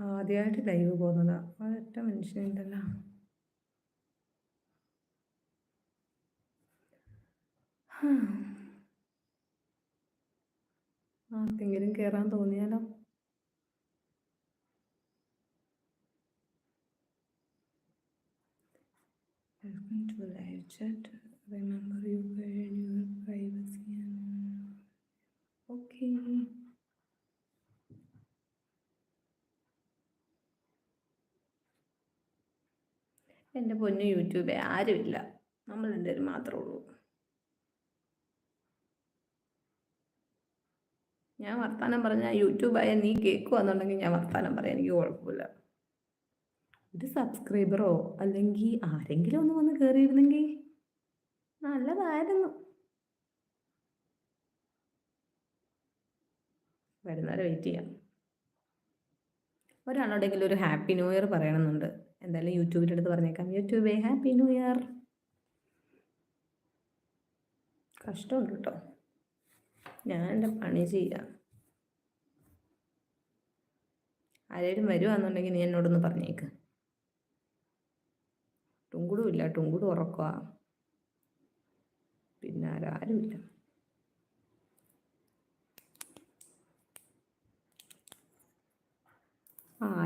ആദ്യമായിട്ട് ലൈവ് പോകുന്നതാ. ഒറ്റ മനുഷ്യനുണ്ടല്ലോ ആർക്കെങ്കിലും കയറാൻ തോന്നിയാലോ? Welcome to live chat remember you കഴിഞ്ഞ പ്രൈവസിയാണ് എന്റെ പൊന്നു യൂട്യൂബേ ആരുമില്ല. നമ്മൾ രണ്ടുപേരും മാത്രമേ ഉള്ളൂ. ഞാൻ വർത്തമാനം പറഞ്ഞാൽ യൂട്യൂബായ നീ കേൾക്കുവാന്നുണ്ടെങ്കിൽ ഞാൻ വർത്തമാനം പറയാം. എനിക്ക് കുഴപ്പമില്ല. ഒരു സബ്സ്ക്രൈബറോ അല്ലെങ്കിൽ ആരെങ്കിലും ഒന്ന് വന്ന് കയറിയിരുന്നെങ്കിൽ നല്ലതായിരുന്നു. വരുന്നവരെ വെയിറ്റ് ചെയ്യാം. ഒരാളോടെങ്കിലും ഒരു ഹാപ്പി ന്യൂ ഇയർ പറയണമെന്നുണ്ട്. എന്തായാലും യൂട്യൂബിന്റെ അടുത്ത് പറഞ്ഞേക്കാം. യൂട്യൂബേ ഹാപ്പി ന്യൂ ഇയർ. കഷ്ടമുണ്ട് കേട്ടോ. ഞാൻ എന്റെ പണി ചെയ്യാം. ആരെങ്കിലും വരുവാന്നുണ്ടെങ്കിൽ നീ എന്നോടൊന്ന് പറഞ്ഞേക്ക്. ടുങ്കുടും ഇല്ല ടുങ്കുടും ഉറക്കുക പിന്നെ ആരാരുമില്ല.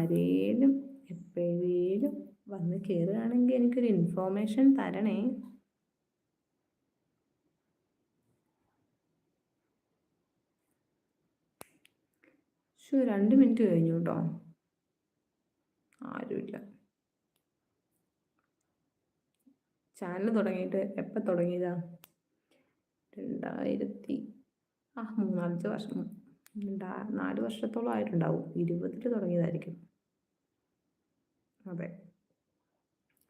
ആരേലും എപ്പോഴേലും വന്ന് കയറുകയാണെങ്കിൽ എനിക്കൊരു ഇൻഫോർമേഷൻ തരണേ. ഷോ രണ്ട് മിനിറ്റ് കഴിഞ്ഞു കേട്ടോ ആരുമില്ല. ചാനൽ തുടങ്ങിയിട്ട് എപ്പോൾ തുടങ്ങിയതാ? രണ്ടായിരത്തി ആ മൂന്നാലഞ്ച് വർഷം. രണ്ടാ നാല് വർഷത്തോളം ആയിട്ടുണ്ടാവും. ഇരുപതിൽ തുടങ്ങിയതായിരിക്കും. അതെ.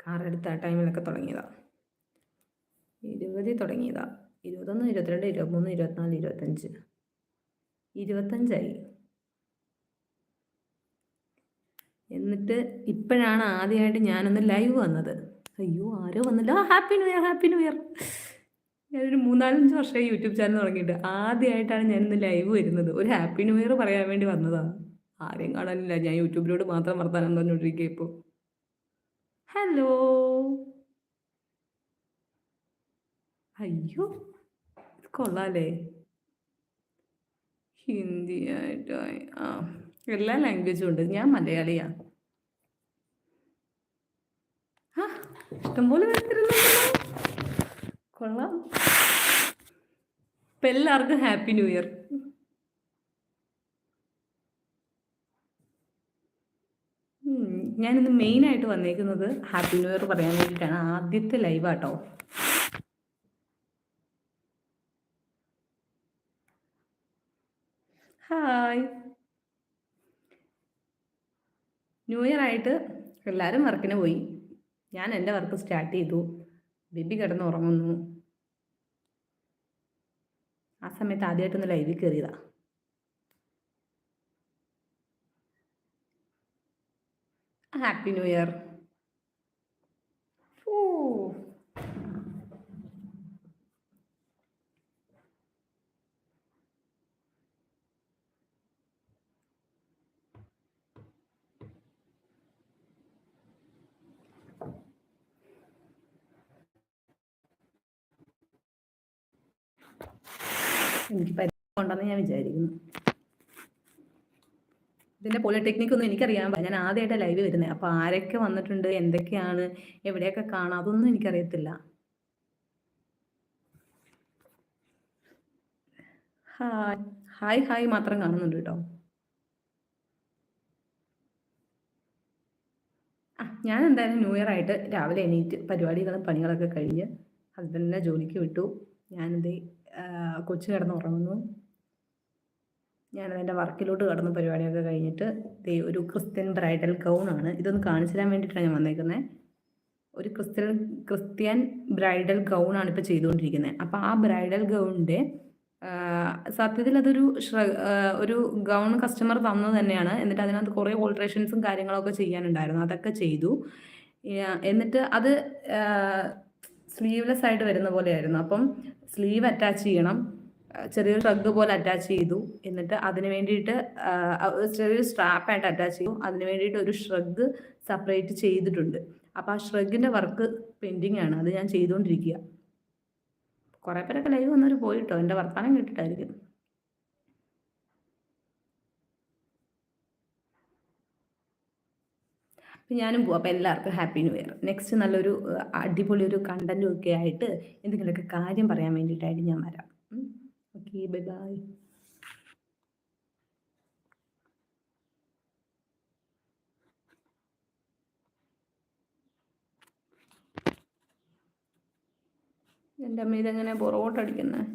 കാറെടുത്ത ആ ടൈമിലൊക്കെ തുടങ്ങിയതാ. ഇരുപതിൽ തുടങ്ങിയതാ. ഇരുപത്തൊന്ന് ഇരുപത്തിരണ്ട് ഇരുപത്തിമൂന്ന് ഇരുപത്തിനാല് ഇരുപത്തഞ്ച് ഇരുപത്തഞ്ചായി എന്നിട്ട് ഇപ്പോഴാണ് ആദ്യമായിട്ട് ഞാനൊന്ന് ലൈവ് വന്നത്. അയ്യോ ആരോ വന്നല്ലോ happy new year happy new year ഞാനൊരു മൂന്നാലഞ്ച് വർഷമായി യൂട്യൂബ് ചാനൽ തുടങ്ങിയിട്ട് ആദ്യമായിട്ടാണ് ഞാനിന്ന് ലൈവ് വരുന്നത്. ഒരു ഹാപ്പി ന്യൂ ഇയർ പറയാൻ വേണ്ടി വന്നതാണ്. ആരെയും കാണാനില്ല. ഞാൻ യൂട്യൂബിലോട് മാത്രം വർത്താനം പറഞ്ഞുകൊണ്ടിരിക്കുക ഇപ്പോൾ ഹലോ? അയ്യോ കൊള്ളാലേ ഹിന്ദി ആയിട്ടായി ആ എല്ലാ ലാംഗ്വേജും ഉണ്ട്. ഞാൻ മലയാളിയാ. ഇഷ്ടംപോലെ കൊള്ളാം. ഇപ്പം എല്ലാവർക്കും ഹാപ്പി ന്യൂ ഇയർ. ഞാനിന്ന് മെയിനായിട്ട് വന്നേക്കുന്നത് ഹാപ്പി ന്യൂ ഇയർ പറയാൻ വേണ്ടിയിട്ടാണ്. ആദ്യത്തെ ലൈവാട്ടോ ഹായ് ന്യൂ ഇയർ ആയിട്ട് എല്ലാവരും വർക്കിന് പോയി. ഞാൻ എന്റെ വർക്ക് സ്റ്റാർട്ട് ചെയ്തു. ബേബി കിടന്ന് ഉറങ്ങുന്നു. ആ സമയത്ത് ആദ്യമായിട്ടൊന്ന് ലൈവിൽ കയറിയതാ ഹാപ്പി ന്യൂ ഇയർ എനിക്ക് പരിചയം ഉണ്ടെന്ന് ഞാൻ വിചാരിക്കുന്നു. ഇതിന്റെ പോളിടെക്നിക് ഒന്നും എനിക്കറിയാൻ ഞാൻ ആദ്യമായിട്ട് ലൈവ് വരുന്നത് അപ്പൊ ആരൊക്കെ വന്നിട്ടുണ്ട് എന്തൊക്കെയാണ് എവിടെയൊക്കെ കാണാം അതൊന്നും എനിക്കറിയത്തില്ല. ഹായ് ഹായ് ഹായ് മാത്രം കാണുന്നുണ്ട് കേട്ടോ. ഞാൻ എന്തായാലും ന്യൂ ഇയർ ആയിട്ട് രാവിലെ എണീറ്റ് പരിപാടികളും പണികളൊക്കെ കഴിഞ്ഞ് ഹസ്ബൻഡിനെ ജോലിക്ക് വിട്ടു. ഞാനിത് കൊച്ചു കിടന്ന് ഞാനത് എന്റെ വർക്കിലോട്ട് കടന്ന. പരിപാടിയൊക്കെ കഴിഞ്ഞിട്ട് ഒരു ക്രിസ്ത്യൻ ബ്രൈഡൽ ഗൗൺ ആണ്. ഇതൊന്ന് കാണിച്ചു തരാൻ വേണ്ടിയിട്ടാണ് ഞാൻ വന്നേക്കുന്നത് ഒരു ക്രിസ്ത്യൻ ക്രിസ്ത്യൻ ബ്രൈഡൽ ഗൗൺ ആണ് ഇപ്പോൾ ചെയ്തുകൊണ്ടിരിക്കുന്നത്. അപ്പോൾ ആ ബ്രൈഡൽ ഗൗണിന്റെ സത്യത്തിൽ അതൊരു ഒരു ഗൗൺ കസ്റ്റമർ തന്നത് തന്നെയാണ്. എന്നിട്ട് അതിനകത്ത് കുറേ ഓൾട്രേഷൻസും കാര്യങ്ങളൊക്കെ ചെയ്യാനുണ്ടായിരുന്നു. അതൊക്കെ ചെയ്തു. എന്നിട്ട് അത് സ്ലീവ്ലെസ് ആയിട്ട് വരുന്ന പോലെയായിരുന്നു. അപ്പം സ്ലീവ് അറ്റാച്ച് ചെയ്യണം. ചെറിയൊരു ഷ്രഗ് പോലെ അറ്റാച്ച് ചെയ്തു. എന്നിട്ട് അതിന് വേണ്ടിയിട്ട് ചെറിയൊരു സ്ട്രാപ്പായിട്ട് അറ്റാച്ച് ചെയ്തു. അതിന് വേണ്ടിയിട്ട് ഒരു ഷ്രഗ് സെപ്പറേറ്റ് ചെയ്തിട്ടുണ്ട്. അപ്പോൾ ആ ഷ്രഗിന്റെ വർക്ക് പെൻഡിങ് ആണ്. അത് ഞാൻ ചെയ്തുകൊണ്ടിരിക്കുക. കുറേ പേരൊക്കെ ലൈവ് വന്നവർ പോയിട്ടോ? എന്റെ വർത്തമാനം കേട്ടിട്ടായിരിക്കും. അപ്പം ഞാനും പോവാം. അപ്പം എല്ലാവർക്കും ഹാപ്പി ന്യൂ ഇയർ നെക്സ്റ്റ് നല്ലൊരു അടിപൊളി ഒരു കണ്ടന്റും ഒക്കെ ആയിട്ട് എന്തെങ്കിലുമൊക്കെ കാര്യം പറയാൻ വേണ്ടിയിട്ടായിട്ട് ഞാൻ വരാം. ഓക്കെ ബൈ ബൈ എന്റെ അമ്മ ഇതെങ്ങനെ പുറകോട്ടടിക്കുന്നത്